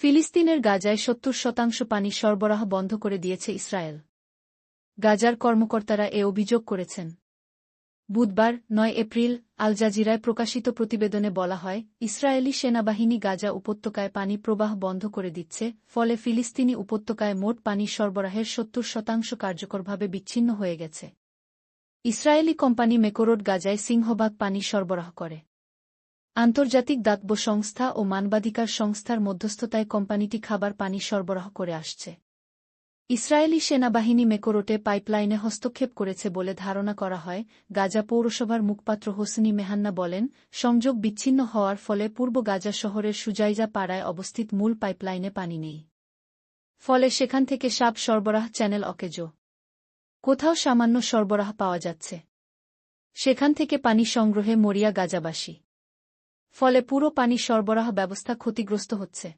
ফিলিস্তিনের গাজায় সত্তর শতাংশ পানি সরবরাহ বন্ধ করে দিয়েছে ইসরায়েল। গাজার কর্মকর্তারা এ অভিযোগ করেছেন। বুধবার, নয় এপ্রিল, আল জাজিরায় প্রকাশিত প্রতিবেদনে বলা হয়, ইসরায়েলি সেনাবাহিনী গাজা উপত্যকায় পানি প্রবাহ বন্ধ করে দিচ্ছে, ফলে ফিলিস্তিনি উপত্যকায় মোট পানি সরবরাহের সত্তর শতাংশ কার্যকরভাবে বিচ্ছিন্ন হয়ে গেছে। ইসরায়েলি কোম্পানি মেকোরোড গাজায় সিংহভাগ পানি সরবরাহ করে। আন্তর্জাতিক দাতব্য সংস্থা ও মানবাধিকার সংস্থার মধ্যস্থতায় কোম্পানিটি খাবার পানি সরবরাহ করে আসছে। ইসরায়েলি সেনাবাহিনী মেকোরোটে পাইপলাইনে হস্তক্ষেপ করেছে বলে ধারণা করা হয়। গাজা পৌরসভার মুখপাত্র হোসনি মেহান্না বলেন, সংযোগ বিচ্ছিন্ন হওয়ার ফলে পূর্ব গাজা শহরের সুজাইজা পাড়ায় অবস্থিত মূল পাইপলাইনে পানি নেই। ফলে সেখান থেকে সাপ সরবরাহ চ্যানেল অকেজো। কোথাও সামান্য সরবরাহ পাওয়া যাচ্ছে। সেখান থেকে পানি সংগ্রহে মরিয়া গাজাবাসী। ফলে পুরো পানি সরবরাহ ব্যবস্থা ক্ষতিগ্রস্ত হচ্ছে।